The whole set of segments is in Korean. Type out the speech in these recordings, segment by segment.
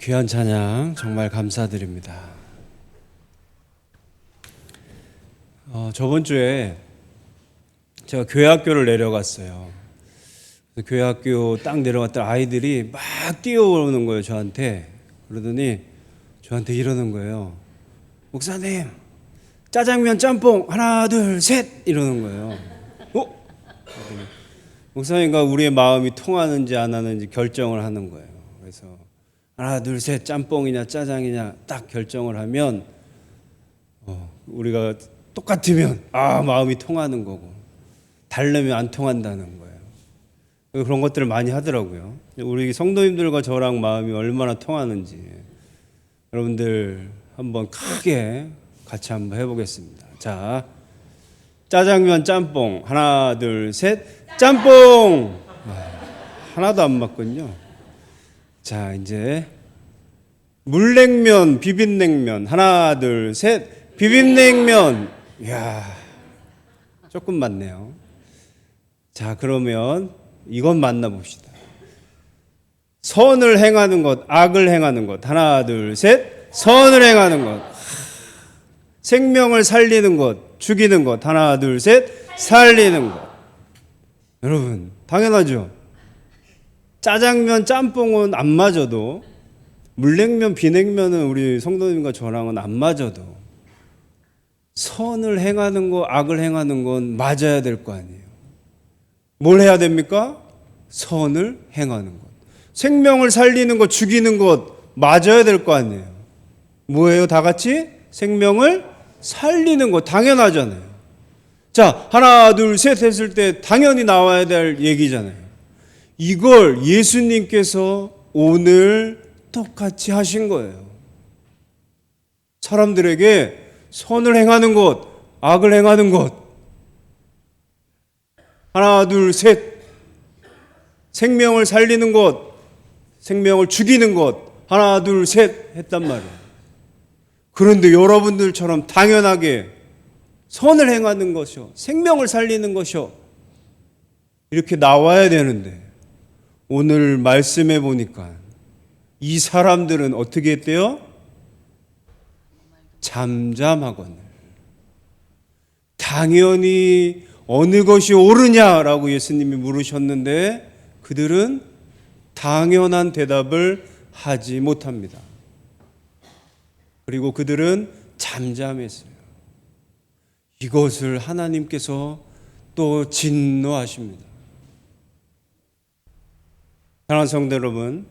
귀한 찬양 정말 감사드립니다. 어, 저번 주에 제가 교회 학교를 내려갔어요. 교회 학교 딱 내려갔더니 아이들이 막 뛰어오는 거예요, 저한테. 그러더니 저한테 이러는 거예요. 목사님, 짜장면 짬뽕 하나, 둘, 셋! 이러는 거예요. 어? 목사님과 우리의 마음이 통하는지 안 하는지 결정을 하는 거예요. 그래서 하나 둘 셋 짬뽕이냐 짜장이냐 딱 결정을 하면 어, 우리가 똑같으면 아 마음이 통하는 거고 다르면 안 통한다는 거예요. 그런 것들을 많이 하더라고요. 우리 성도님들과 저랑 마음이 얼마나 통하는지 여러분들 한번 크게 같이 한번 해보겠습니다. 자 짜장면 짬뽕 하나 둘 셋 짬뽕 아, 하나도 안 맞군요. 자, 이제 물냉면, 비빔냉면 하나, 둘, 셋. 비빔냉면. 이야. 조금 맞네요. 자, 그러면 이건 만나 봅시다. 선을 행하는 것, 악을 행하는 것. 하나, 둘, 셋. 선을 행하는 것. 생명을 살리는 것, 죽이는 것. 하나, 둘, 셋. 살리는 것. 여러분, 당연하죠. 짜장면, 짬뽕은 안 맞아도 물냉면, 비냉면은 우리 성도님과 저랑은 안 맞아도 선을 행하는 거, 악을 행하는 건 맞아야 될 거 아니에요. 뭘 해야 됩니까? 선을 행하는 것. 생명을 살리는 것, 죽이는 것 맞아야 될 거 아니에요. 뭐예요? 다 같이 생명을 살리는 것 당연하잖아요. 자, 하나, 둘, 셋 했을 때 당연히 나와야 될 얘기잖아요. 이걸 예수님께서 오늘 똑같이 하신 거예요. 사람들에게 선을 행하는 것, 악을 행하는 것. 하나, 둘, 셋. 생명을 살리는 것, 생명을 죽이는 것. 하나, 둘, 셋 했단 말이에요. 그런데 여러분들처럼 당연하게 선을 행하는 것이요. 생명을 살리는 것이요. 이렇게 나와야 되는데 오늘 말씀해 보니까 이 사람들은 어떻게 했대요? 잠잠하거늘. 당연히 어느 것이 옳으냐라고 예수님이 물으셨는데 그들은 당연한 대답을 하지 못합니다. 그리고 그들은 잠잠했어요. 이것을 하나님께서 또 진노하십니다. 사랑하는 성도 여러분,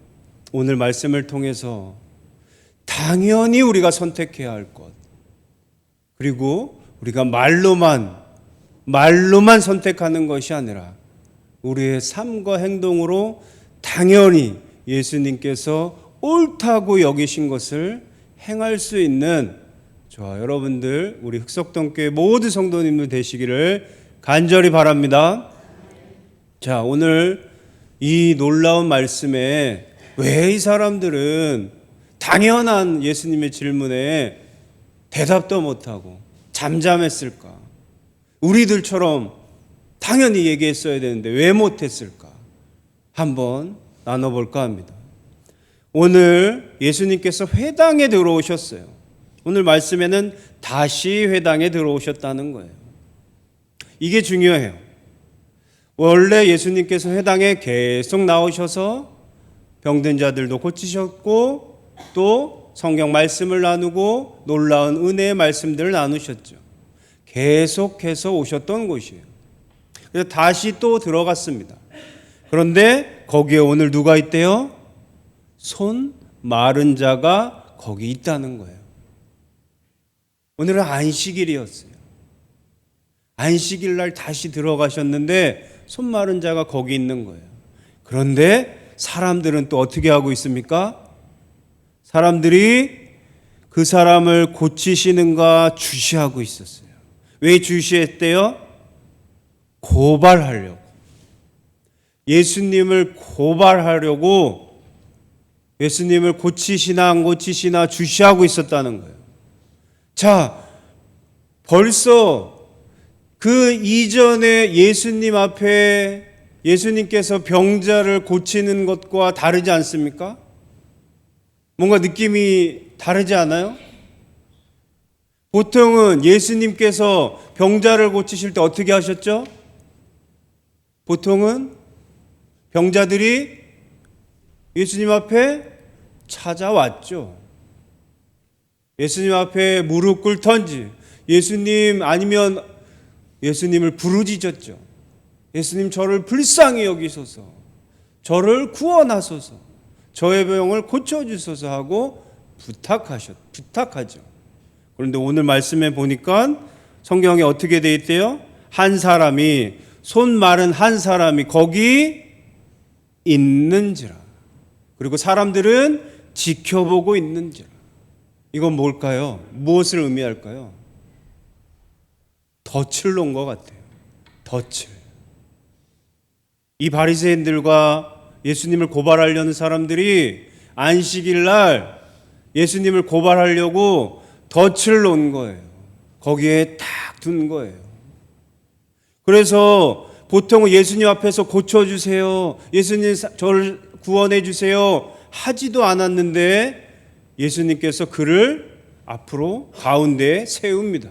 오늘 말씀을 통해서 당연히 우리가 선택해야 할 것, 그리고 우리가 말로만, 말로만 선택하는 것이 아니라 우리의 삶과 행동으로 당연히 예수님께서 옳다고 여기신 것을 행할 수 있는 저와 여러분들, 우리 흑석동교회 모든 성도님들 되시기를 간절히 바랍니다. 자, 오늘 이 놀라운 말씀에 왜 이 사람들은 당연한 예수님의 질문에 대답도 못하고 잠잠했을까? 우리들처럼 당연히 얘기했어야 되는데 왜 못했을까? 한번 나눠볼까 합니다. 오늘 예수님께서 회당에 들어오셨어요. 오늘 말씀에는 다시 회당에 들어오셨다는 거예요. 이게 중요해요. 원래 예수님께서 회당에 계속 나오셔서 병든 자들도 고치셨고 또 성경 말씀을 나누고 놀라운 은혜의 말씀들을 나누셨죠. 계속해서 오셨던 곳이에요. 그래서 다시 또 들어갔습니다. 그런데 거기에 오늘 누가 있대요? 손 마른 자가 거기 있다는 거예요. 오늘은 안식일이었어요. 안식일 날 다시 들어가셨는데 손 마른 자가 거기 있는 거예요. 그런데 사람들은 또 어떻게 하고 있습니까? 사람들이 그 사람을 고치시는가 주시하고 있었어요. 왜 주시했대요? 고발하려고. 예수님을 고발하려고 예수님을 고치시나 안 고치시나 주시하고 있었다는 거예요. 자, 벌써 그 이전에 예수님 앞에 예수님께서 병자를 고치는 것과 다르지 않습니까? 뭔가 느낌이 다르지 않아요? 보통은 예수님께서 병자를 고치실 때 어떻게 하셨죠? 보통은 병자들이 예수님 앞에 찾아왔죠. 예수님 앞에 무릎 꿇던지, 예수님 아니면 예수님을 부르짖었죠. 예수님 저를 불쌍히 여기소서, 저를 구원하소서, 저의 병을 고쳐 주소서 하고 부탁하셨, 부탁하죠. 그런데 오늘 말씀에 보니까 성경에 어떻게 돼 있대요? 한 사람이 손 마른 한 사람이 거기 있는지라. 그리고 사람들은 지켜보고 있는지라. 이건 뭘까요? 무엇을 의미할까요? 덫을 놓은 것 같아요. 덫을. 이 바리새인들과 예수님을 고발하려는 사람들이 안식일 날 예수님을 고발하려고 덫을 놓은 거예요. 거기에 딱 둔 거예요. 그래서 보통은 예수님 앞에서 고쳐주세요. 예수님 저를 구원해 주세요. 하지도 않았는데 예수님께서 그를 앞으로 가운데에 세웁니다.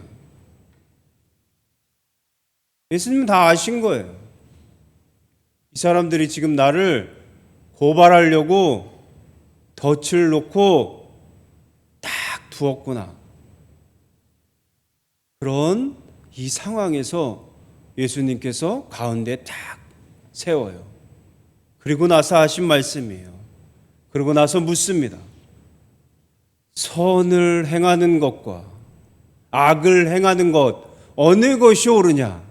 예수님은 다 아신 거예요. 이 사람들이 지금 나를 고발하려고 덫을 놓고 딱 두었구나. 그런 이 상황에서 예수님께서 가운데 딱 세워요. 그리고 나서 하신 말씀이에요. 그리고 나서 묻습니다. 선을 행하는 것과 악을 행하는 것 어느 것이 옳으냐?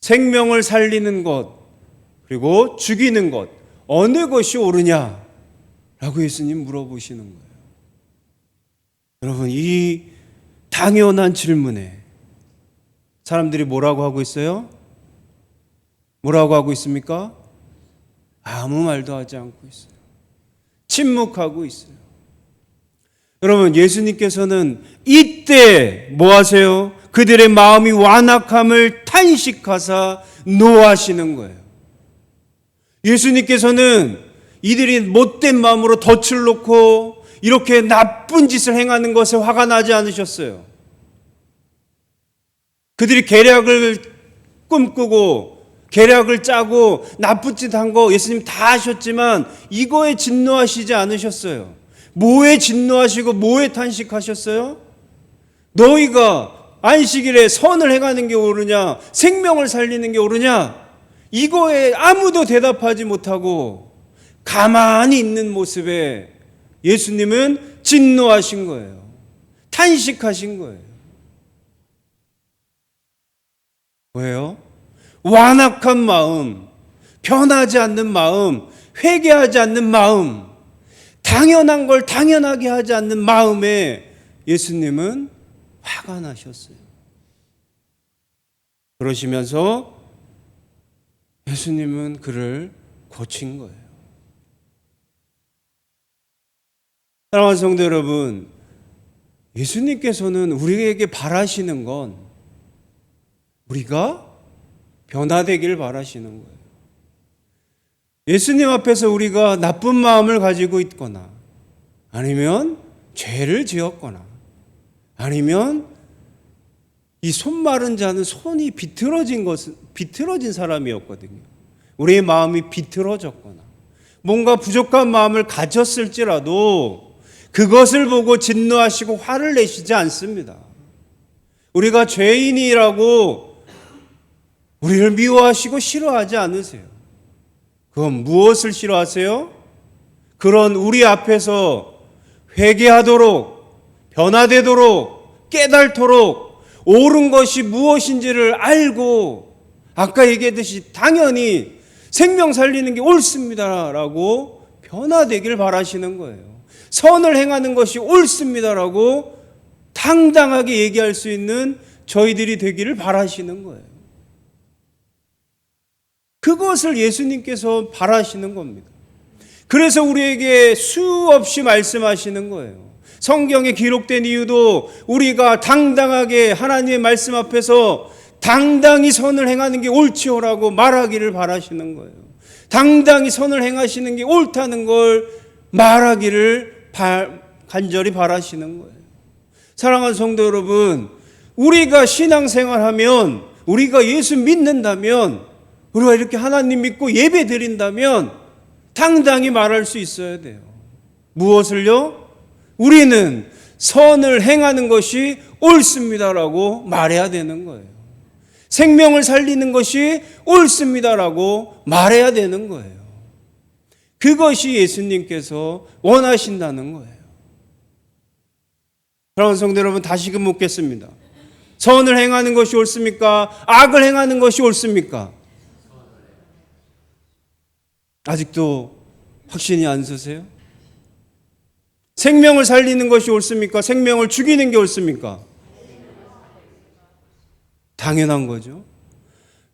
생명을 살리는 것 그리고 죽이는 것 어느 것이 옳으냐? 라고 예수님 물어보시는 거예요. 여러분 이 당연한 질문에 사람들이 뭐라고 하고 있어요? 뭐라고 하고 있습니까? 아무 말도 하지 않고 있어요. 침묵하고 있어요. 여러분, 예수님께서는 이때 뭐 하세요? 그들의 마음이 완악함을 탄식하사 노하시는 거예요. 예수님께서는 이들이 못된 마음으로 덫을 놓고 이렇게 나쁜 짓을 행하는 것에 화가 나지 않으셨어요. 그들이 계략을 꿈꾸고 계략을 짜고 나쁜 짓 한 거 예수님 다 하셨지만 이거에 진노하시지 않으셨어요. 뭐에 진노하시고 뭐에 탄식하셨어요? 너희가 안식일에 선을 행하는 게 옳으냐? 생명을 살리는 게 옳으냐? 이거에 아무도 대답하지 못하고 가만히 있는 모습에 예수님은 진노하신 거예요. 탄식하신 거예요. 왜요? 완악한 마음, 변하지 않는 마음, 회개하지 않는 마음, 당연한 걸 당연하게 하지 않는 마음에 예수님은 화가 나셨어요. 그러시면서 예수님은 그를 고친 거예요. 사랑하는 성도 여러분, 예수님께서는 우리에게 바라시는 건 우리가 변화되길 바라시는 거예요. 예수님 앞에서 우리가 나쁜 마음을 가지고 있거나 아니면 죄를 지었거나 아니면 이 손 마른 자는 손이 비틀어진 것은 비틀어진 사람이었거든요. 우리의 마음이 비틀어졌거나 뭔가 부족한 마음을 가졌을지라도 그것을 보고 진노하시고 화를 내시지 않습니다. 우리가 죄인이라고 우리를 미워하시고 싫어하지 않으세요. 그건 무엇을 싫어하세요? 그런 우리 앞에서 회개하도록 변화되도록 깨달도록 옳은 것이 무엇인지를 알고 아까 얘기했듯이 당연히 생명 살리는 게 옳습니다라고 변화되길 바라시는 거예요. 선을 행하는 것이 옳습니다라고 당당하게 얘기할 수 있는 저희들이 되기를 바라시는 거예요. 그것을 예수님께서 바라시는 겁니다. 그래서 우리에게 수없이 말씀하시는 거예요. 성경에 기록된 이유도 우리가 당당하게 하나님의 말씀 앞에서 당당히 선을 행하는 게 옳지요라고 말하기를 바라시는 거예요. 당당히 선을 행하시는 게 옳다는 걸 말하기를 바, 간절히 바라시는 거예요. 사랑하는 성도 여러분, 우리가 신앙생활 하면 우리가 예수 믿는다면 우리가 이렇게 하나님 믿고 예배 드린다면 당당히 말할 수 있어야 돼요. 무엇을요? 우리는 선을 행하는 것이 옳습니다라고 말해야 되는 거예요. 생명을 살리는 것이 옳습니다라고 말해야 되는 거예요. 그것이 예수님께서 원하신다는 거예요. 사랑하는 성도 여러분, 다시금 묻겠습니다. 선을 행하는 것이 옳습니까? 악을 행하는 것이 옳습니까? 아직도 확신이 안 서세요? 생명을 살리는 것이 옳습니까? 생명을 죽이는 게 옳습니까? 당연한 거죠.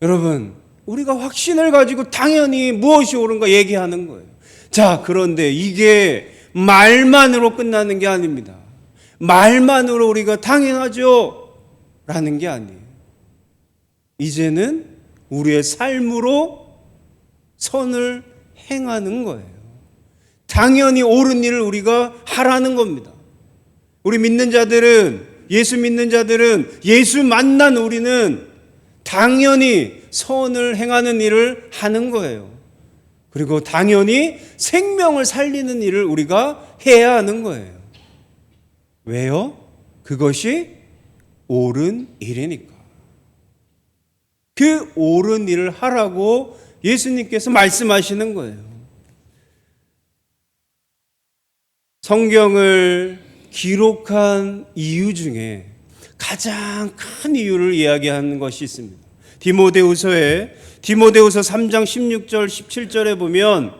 여러분, 우리가 확신을 가지고 당연히 무엇이 옳은가 얘기하는 거예요. 자, 그런데 이게 말만으로 끝나는 게 아닙니다. 말만으로 우리가 당연하죠. 라는 게 아니에요. 이제는 우리의 삶으로 선을 행하는 거예요. 당연히 옳은 일을 우리가 하라는 겁니다. 우리 믿는 자들은, 예수 믿는 자들은, 예수 만난 우리는 당연히 선을 행하는 일을 하는 거예요. 그리고 당연히 생명을 살리는 일을 우리가 해야 하는 거예요. 왜요? 그것이 옳은 일이니까. 그 옳은 일을 하라고 예수님께서 말씀하시는 거예요. 성경을 기록한 이유 중에 가장 큰 이유를 이야기하는 것이 있습니다. 디모데후서에 디모데후서 3장 16절 17절에 보면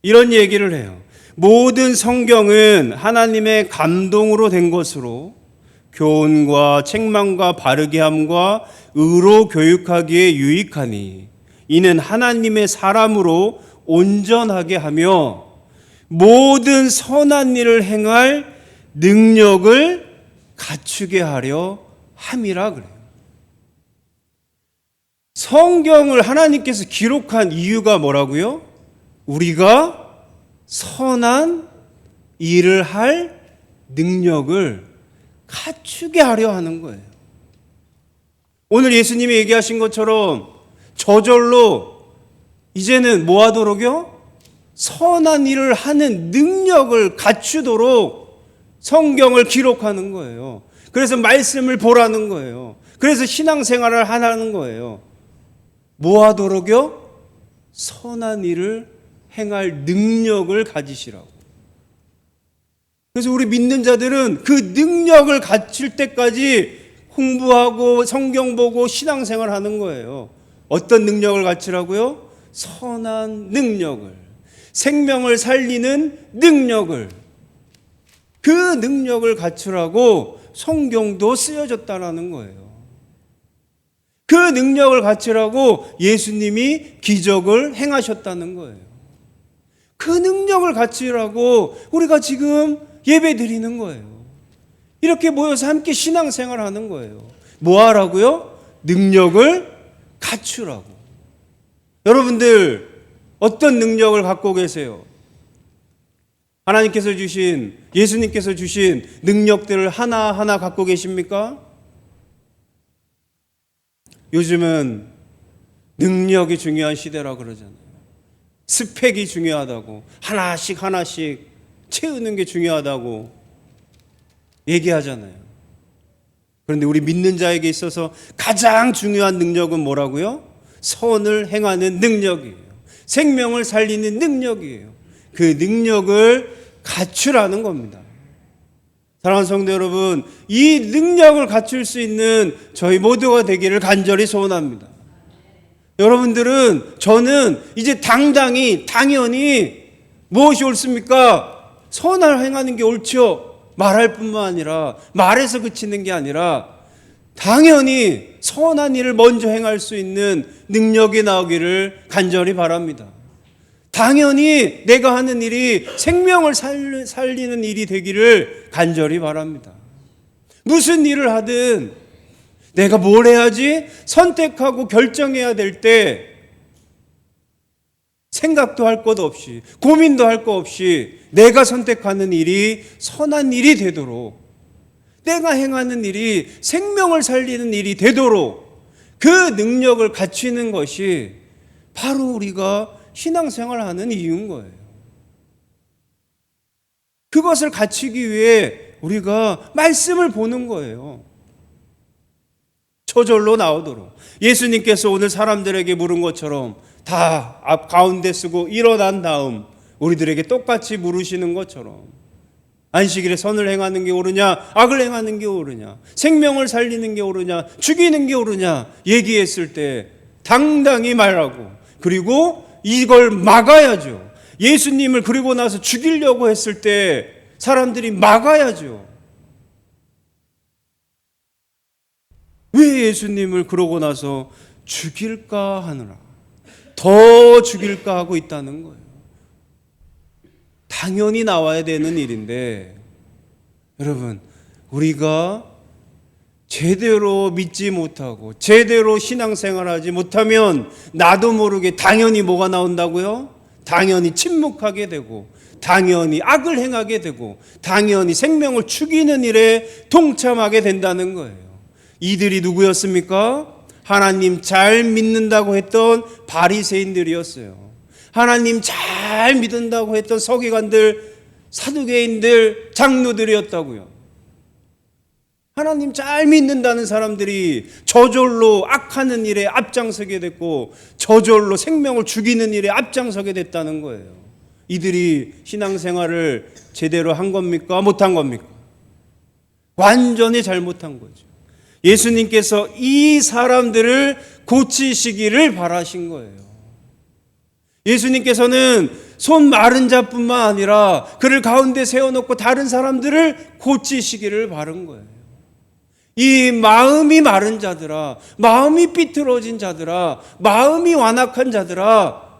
이런 얘기를 해요. 모든 성경은 하나님의 감동으로 된 것으로 교훈과 책망과 바르게 함과 의로 교육하기에 유익하니 이는 하나님의 사람으로 온전하게 하며 모든 선한 일을 행할 능력을 갖추게 하려 함이라 그래요. 성경을 하나님께서 기록한 이유가 뭐라고요? 우리가 선한 일을 할 능력을 갖추게 하려 하는 거예요. 오늘 예수님이 얘기하신 것처럼 저절로 이제는 뭐 하도록요? 선한 일을 하는 능력을 갖추도록 성경을 기록하는 거예요. 그래서 말씀을 보라는 거예요. 그래서 신앙생활을 하라는 거예요. 뭐 하도록요? 선한 일을 행할 능력을 가지시라고. 그래서 우리 믿는 자들은 그 능력을 갖출 때까지 공부하고 성경 보고 신앙생활 하는 거예요. 어떤 능력을 갖추라고요? 선한 능력을. 생명을 살리는 능력을. 그 능력을 갖추라고 성경도 쓰여졌다라는 거예요. 그 능력을 갖추라고 예수님이 기적을 행하셨다는 거예요. 그 능력을 갖추라고 우리가 지금 예배 드리는 거예요. 이렇게 모여서 함께 신앙생활 하는 거예요. 뭐 하라고요? 능력을 갖추라고. 여러분들, 어떤 능력을 갖고 계세요? 하나님께서 주신, 예수님께서 주신 능력들을 하나하나 갖고 계십니까? 요즘은 능력이 중요한 시대라 그러잖아요. 스펙이 중요하다고. 하나씩 하나씩 채우는 게 중요하다고 얘기하잖아요. 그런데 우리 믿는 자에게 있어서 가장 중요한 능력은 뭐라고요? 선을 행하는 능력이에요. 생명을 살리는 능력이에요. 그 능력을 갖추라는 겁니다. 사랑하는 성도 여러분, 이 능력을 갖출 수 있는 저희 모두가 되기를 간절히 소원합니다. 여러분들은 저는 이제 당당히 당연히 무엇이 옳습니까? 선을 행하는 게 옳죠. 말할 뿐만 아니라 말해서 그치는 게 아니라 당연히 선한 일을 먼저 행할 수 있는 능력이 나오기를 간절히 바랍니다. 당연히 내가 하는 일이 생명을 살리는 일이 되기를 간절히 바랍니다. 무슨 일을 하든 내가 뭘 해야지 선택하고 결정해야 될 때 생각도 할 것 없이 고민도 할 것 없이 내가 선택하는 일이 선한 일이 되도록 내가 행하는 일이 생명을 살리는 일이 되도록 그 능력을 갖추는 것이 바로 우리가 신앙생활을 하는 이유인 거예요. 그것을 갖추기 위해 우리가 말씀을 보는 거예요. 저절로 나오도록. 예수님께서 오늘 사람들에게 물은 것처럼 다 앞 가운데 쓰고 일어난 다음 우리들에게 똑같이 물으시는 것처럼 안식일에 선을 행하는 게 옳으냐 악을 행하는 게 옳으냐 생명을 살리는 게 옳으냐 죽이는 게 옳으냐 얘기했을 때 당당히 말하고 그리고 이걸 막아야죠. 예수님을 그리고 나서 죽이려고 했을 때 사람들이 막아야죠. 왜 예수님을 그러고 나서 죽일까 하느라 더 죽일까 하고 있다는 거예요. 당연히 나와야 되는 일인데 여러분 우리가 제대로 믿지 못하고 제대로 신앙생활하지 못하면 나도 모르게 당연히 뭐가 나온다고요? 당연히 침묵하게 되고 당연히 악을 행하게 되고 당연히 생명을 죽이는 일에 동참하게 된다는 거예요. 이들이 누구였습니까? 하나님 잘 믿는다고 했던 바리새인들이었어요. 하나님 잘 믿는다고 했던 서기관들, 사두개인들, 장로들이었다고요. 하나님 잘 믿는다는 사람들이 저절로 악하는 일에 앞장서게 됐고 저절로 생명을 죽이는 일에 앞장서게 됐다는 거예요. 이들이 신앙생활을 제대로 한 겁니까? 못한 겁니까? 완전히 잘못한 거죠. 예수님께서 이 사람들을 고치시기를 바라신 거예요. 예수님께서는 손 마른 자뿐만 아니라 그를 가운데 세워놓고 다른 사람들을 고치시기를 바른 거예요. 이 마음이 마른 자들아, 마음이 삐뚤어진 자들아, 마음이 완악한 자들아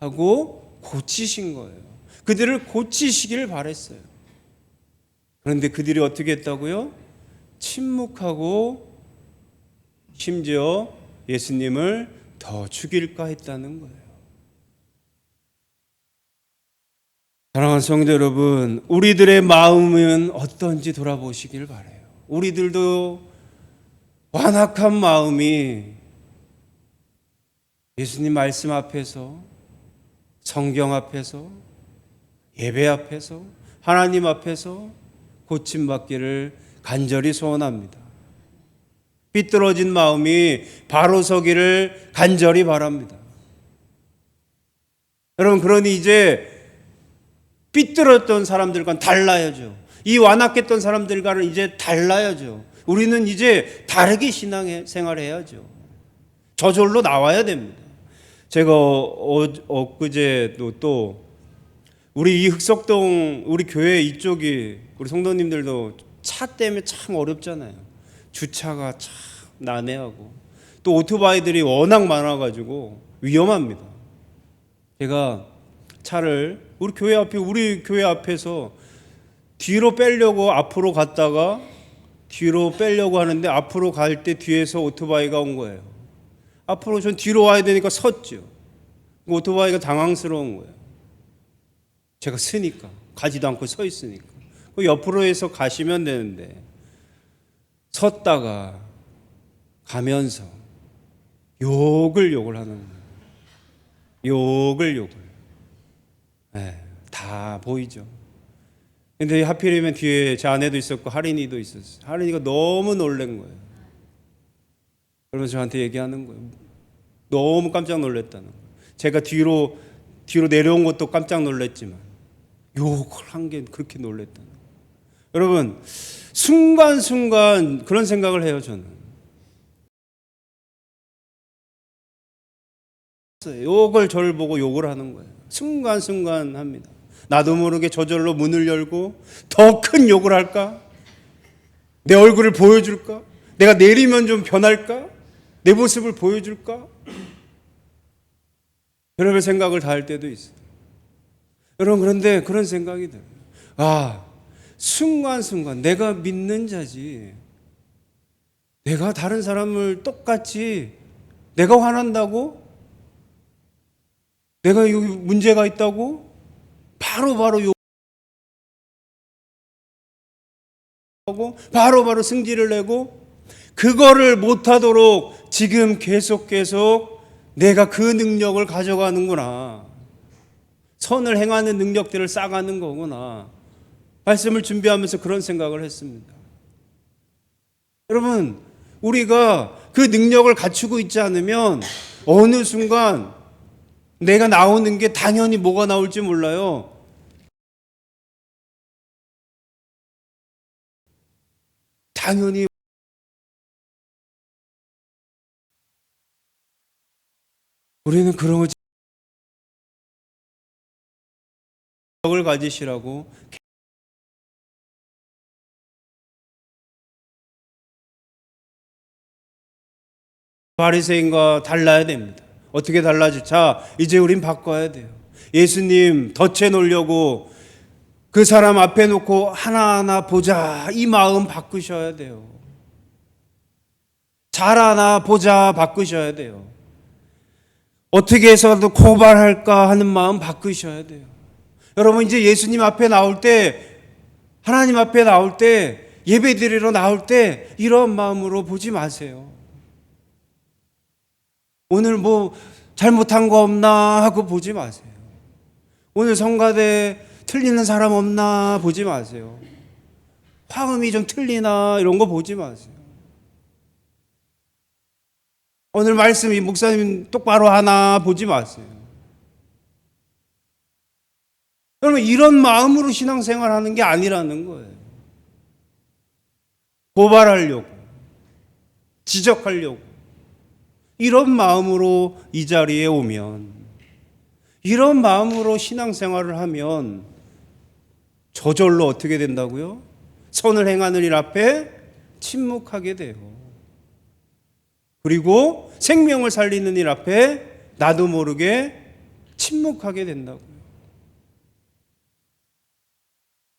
하고 고치신 거예요. 그들을 고치시기를 바랬어요. 그런데 그들이 어떻게 했다고요? 침묵하고 심지어 예수님을 더 죽일까 했다는 거예요. 사랑하는 성도 여러분, 우리들의 마음은 어떤지 돌아보시길 바래요. 우리들도 완악한 마음이 예수님 말씀 앞에서 성경 앞에서 예배 앞에서 하나님 앞에서 고침 받기를 간절히 소원합니다. 삐뚤어진 마음이 바로 서기를 간절히 바랍니다. 여러분, 그러니 이제 삐뚤었던 사람들과는 달라야죠. 이 완악했던 사람들과는 이제 달라야죠. 우리는 이제 다르게 신앙 생활해야죠. 저절로 나와야 됩니다. 제가 어, 엊그제도 또 우리 이 흑석동 우리 교회 이쪽이 우리 성도님들도 차 때문에 참 어렵잖아요. 주차가 참 난해하고 또 오토바이들이 워낙 많아가지고 위험합니다. 제가 차를 우리 교회 앞에 우리 교회 앞에서 뒤로 빼려고 앞으로 갔다가 뒤로 빼려고 하는데 앞으로 갈 때 뒤에서 오토바이가 온 거예요. 앞으로 전 뒤로 와야 되니까 섰죠. 오토바이가 당황스러운 거예요. 제가 쓰니까 가지도 않고 서 있으니까. 그 옆으로 해서 가시면 되는데 섰다가 가면서 욕을 욕을 하는 거예요. 욕을 욕을. 네, 다 보이죠. 근데 하필이면 뒤에 제 아내도 있었고 할인이도 있었어요. 할인이가 너무 놀란 거예요. 그러면서 저한테 얘기하는 거예요. 너무 깜짝 놀랐다는 거예요. 제가 뒤로 뒤로 내려온 것도 깜짝 놀랐지만 욕을 한게 그렇게 놀랐다는 거예요. 여러분 순간순간 그런 생각을 해요 저는. 욕을 저를 보고 욕을 하는 거예요. 순간순간 합니다. 나도 모르게 저절로 문을 열고 더 큰 욕을 할까? 내 얼굴을 보여줄까? 내가 내리면 좀 변할까? 내 모습을 보여줄까? 여러분 생각을 다 할 때도 있어요. 여러분 그런데 그런 생각이 들어요. 아 순간순간 내가 믿는 자지. 내가 다른 사람을 똑같이 내가 화난다고? 내가 여기 문제가 있다고 바로바로 욕 하고 바로 바로 승질을 내고 그거를 못하도록 지금 계속 계속 내가 그 능력을 가져가는구나. 선을 행하는 능력들을 쌓아가는 거구나. 말씀을 준비하면서 그런 생각을 했습니다. 여러분, 우리가 그 능력을 갖추고 있지 않으면 어느 순간 내가 나오는 게 당연히 뭐가 나올지 몰라요. 당연히 우리는 그런 거을 가지시라고 바리새인과 달라야 됩니다. 어떻게 달라질? 자, 이제 우린 바꿔야 돼요. 예수님 덫에 놓으려고 그 사람 앞에 놓고 하나하나 보자. 이 마음 바꾸셔야 돼요. 잘 하나 보자 바꾸셔야 돼요. 어떻게 해서도 고발할까 하는 마음 바꾸셔야 돼요. 여러분 이제 예수님 앞에 나올 때 하나님 앞에 나올 때 예배 드리러 나올 때 이런 마음으로 보지 마세요. 오늘 뭐 잘못한 거 없나 하고 보지 마세요. 오늘 성가대 틀리는 사람 없나 보지 마세요. 화음이 좀 틀리나 이런 거 보지 마세요. 오늘 말씀이 목사님 똑바로 하나 보지 마세요. 여러분 이런 마음으로 신앙생활 하는 게 아니라는 거예요. 고발하려고 지적하려고 이런 마음으로 이 자리에 오면 이런 마음으로 신앙생활을 하면 저절로 어떻게 된다고요? 선을 행하는 일 앞에 침묵하게 돼요. 그리고 생명을 살리는 일 앞에 나도 모르게 침묵하게 된다고요.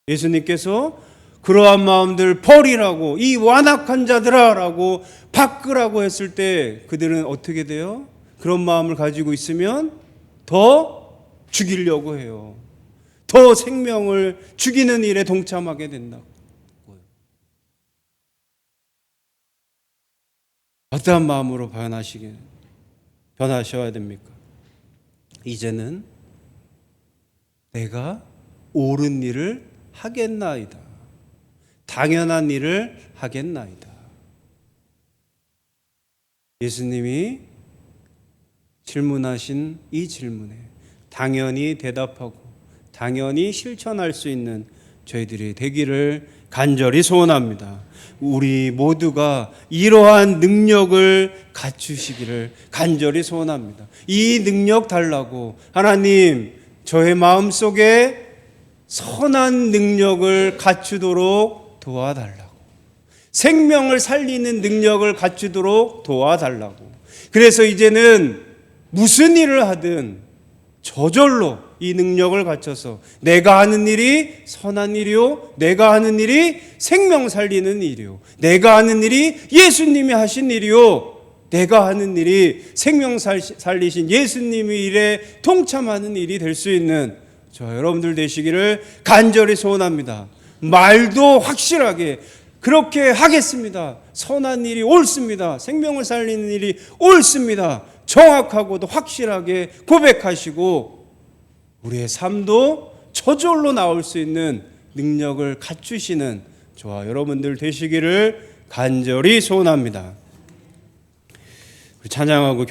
예수님께서 그러한 마음들 버리라고 이 완악한 자들아라고 바꾸라고 했을 때 그들은 어떻게 돼요? 그런 마음을 가지고 있으면 더 죽이려고 해요. 더 생명을 죽이는 일에 동참하게 된다고. 어떠한 마음으로 변하시게 변하셔야 됩니까? 이제는 내가 옳은 일을 하겠나이다. 당연한 일을 하겠나이다. 예수님이 질문하신 이 질문에 당연히 대답하고 당연히 실천할 수 있는 저희들이 되기를 간절히 소원합니다. 우리 모두가 이러한 능력을 갖추시기를 간절히 소원합니다. 이 능력 달라고 하나님 저의 마음 속에 선한 능력을 갖추도록 도와달라고. 생명을 살리는 능력을 갖추도록 도와달라고. 그래서 이제는 무슨 일을 하든 저절로 이 능력을 갖춰서 내가 하는 일이 선한 일이요. 내가 하는 일이 생명 살리는 일이요. 내가 하는 일이 예수님이 하신 일이요. 내가 하는 일이 생명 살리신 예수님의 일에 동참하는 일이 될 수 있는 저 여러분들 되시기를 간절히 소원합니다. 말도 확실하게 그렇게 하겠습니다. 선한 일이 옳습니다. 생명을 살리는 일이 옳습니다. 정확하고도 확실하게 고백하시고 우리의 삶도 저절로 나올 수 있는 능력을 갖추시는 저와 여러분들 되시기를 간절히 소원합니다. 찬양하고